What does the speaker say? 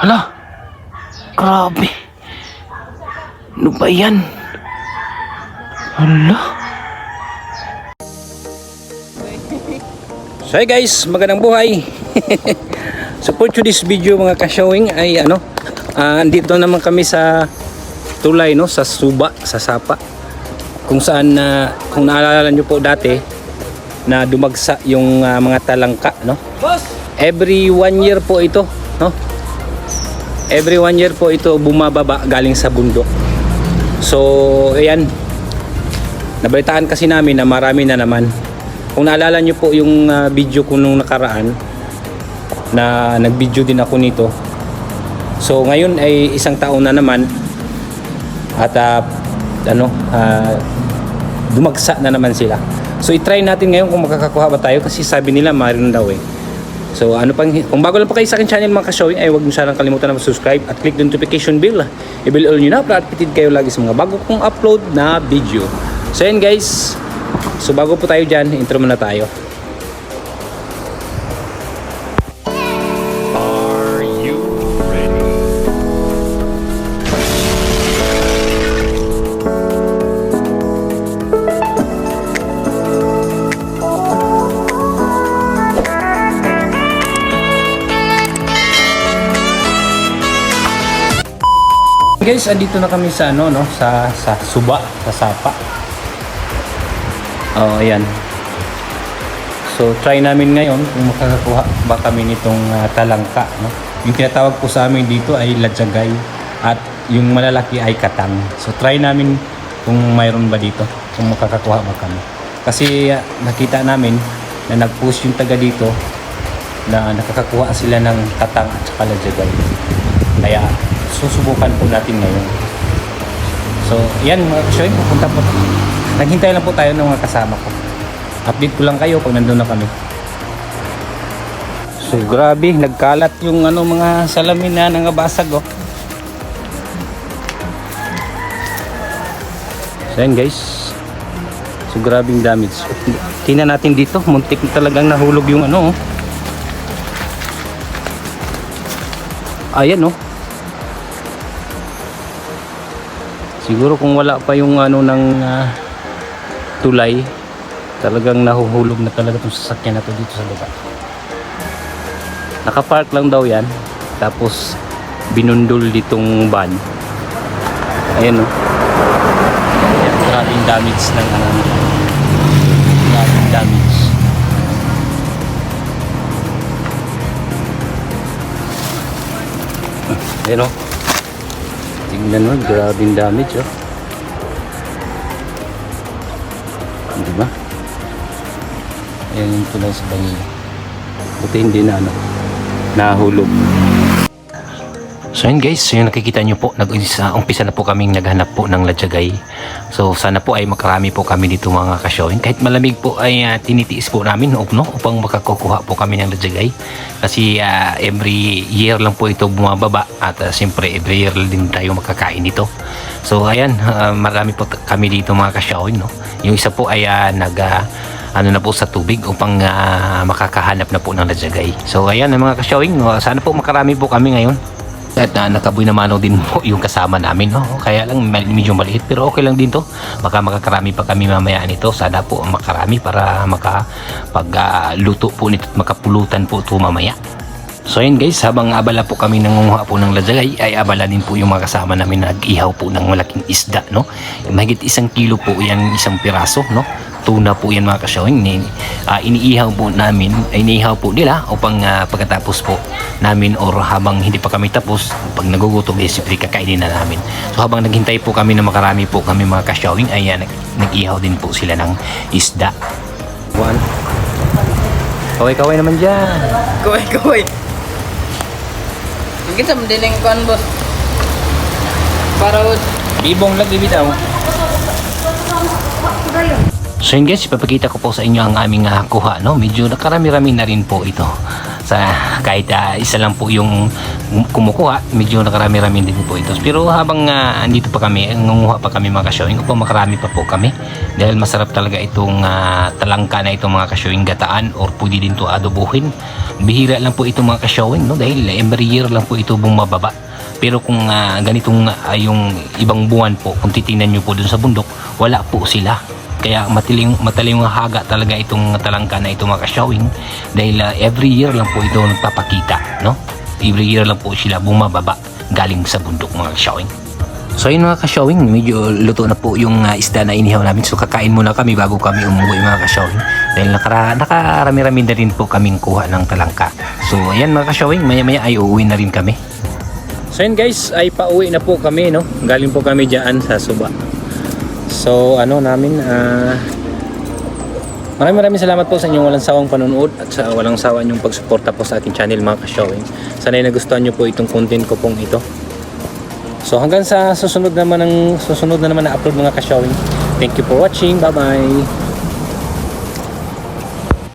Hala. Grabe. Ano ba yan? Hala. So hey guys, magandang buhay. Support to this video mga ka-showing ay ano, ah, andito naman kami sa tulay no, sa Suba, sa Sapa. Kung saan na kung naalala nyo po dati na dumagsa yung ah, mga talangka no. Every one year po ito, no? Every one year po ito bumababa galing sa bundok. So, ayan. Nabalitaan kasi namin na marami na naman. Kung naalala nyo po yung ah, video ko nung nakaraan na nag-video din ako nito. So, ngayon ay isang taon na naman at ah, ano, ah, dumagsa na naman sila. So, i-try natin ngayon kung makakakuha ba tayo kasi sabi nila mayroon daw eh. So ano pang kung bago lang po kayo sa akin channel mga ka-showing ay huwag niyo sanang kalimutan na mag-subscribe at click the notification bell. I-bell all niyo na para updated kayo lagi sa mga bago kong upload na video. So yan guys. So bago po tayo dyan, intro muna tayo. Guys, andito na kami sa ano no, sa sa Suba, sa Sapa. Oh, ayan. So try namin ngayon kung makakakuha ba kami nitong ah, talangka, no. Yung tinatawag po sa amin dito ay ladyagay at yung malalaki ay katang. So try namin kung mayroon ba dito, kung makakakuha ba kami. Kasi ah, nakita namin na nag-post yung taga dito na nakakakuha sila ng katang at saka ladyagay. Kaya susubukan po natin ngayon. So, yan mga kasyoy, pupunta po. Naghintay lang po tayo ng mga kasama ko. Update ko lang kayo pag nandun na kami. So, grabe, nagkalat yung ano mga salamin na nangabasag oh. So, yan guys. So, grabing damage. Tingnan natin dito, muntik na talagang nahulog yung ano oh. Ayan oh. Siguro kung wala pa yung ano ng ah, tulay, talagang nahuhulog na talaga itong sasakyan na to dito sa lugar. Nakapark lang daw yan, tapos binundol ditong van. Ayan o. Ayan, maraming damage ng ano. Maraming damage. Ayan o. Tingnan mo, grabing damage oh. Di ba? Ayan yung tulay sa kanila. Buti hindi na ano, nahulog. So yun guys, so yun nakikita nyo po, nag-umpisa umpisa na po kaming naghanap po ng ladyagay. So sana po ay makarami po kami dito mga kasyawin. Kahit malamig po ay ah, tinitiis po namin up, no, upang makakukuha po kami ng ladyagay. Kasi ah, every year lang po ito bumababa at ah, siyempre every year din tayo makakain dito. So ayan, ah, marami po kami dito mga kasyawin. No? Yung isa po ay ah, nag... ah, ano na po sa tubig upang ah, makakahanap na po ng ladyagay. So ayan mga kasyawing, no, sana po makarami po kami ngayon. At uh, nakaboy na mano din po yung kasama namin. No? Kaya lang med- medyo maliit pero okay lang din to. Baka makakarami pa kami mamaya nito. Sana po makarami para makapagluto po nito at makapulutan po ito mamaya. So yun guys, habang abala po kami nangunguha po ng ladyagay, ay abala din po yung mga kasama namin na nag-ihaw po ng malaking isda, no? Mahigit isang kilo po yan, isang piraso, no? Tuna po yan mga kasyawin. Ni, ah, iniihaw po namin, iniihaw po nila upang ah, pagkatapos po namin or habang hindi pa kami tapos, pag nagugutom, eh, siyempre kakainin na namin. So habang naghintay po kami na makarami po kami mga kasyawin, ay nag, nag-ihaw din po sila ng isda. One. Kaway-kaway naman dyan. Kaway, kaway. Ang kita madiling kuan boss. Para wood. Ibong lang bibitaw. So yun guys, ipapakita ko po sa inyo ang aming uh, kuha. No? Medyo nakarami-rami na rin po ito. sa kahit ah, isa lang po yung kumukuha medyo nakarami-rami din po ito pero habang ah, andito pa kami nangunguha pa kami mga kasyawing po makarami pa po kami dahil masarap talaga itong ah, talangka na itong mga kasyawing gataan or pwede din to adobuhin bihira lang po itong mga kasyawing no dahil every year lang po ito bumababa pero kung ah, ganitong ah, yung ibang buwan po kung titingnan nyo po dun sa bundok wala po sila kaya matiling mataling haga talaga itong talangka na ito mga kasyawing dahil ah, every year lang po ito nagpapakita no every year lang po sila bumababa galing sa bundok mga kasyawing So yun mga kasyawing, medyo luto na po yung ah, isda na inihaw namin. So kakain muna kami bago kami umuwi mga kasyawing. Dahil nakara, nakarami-rami na rin po kaming kuha ng talangka. So ayan mga kasyawing, maya-maya ay uuwi na rin kami. So yun guys, ay pauwi na po kami no. Galing po kami diyan sa Suba. So ano namin ah Maraming maraming salamat po sa inyong walang sawang panonood at sa walang sawa inyong pagsuporta po sa aking channel mga ka-showing. Sana ay nagustuhan nyo po itong content ko pong ito. So hanggang sa susunod naman ng susunod na naman na upload mga ka-showing. Thank you for watching. Bye-bye.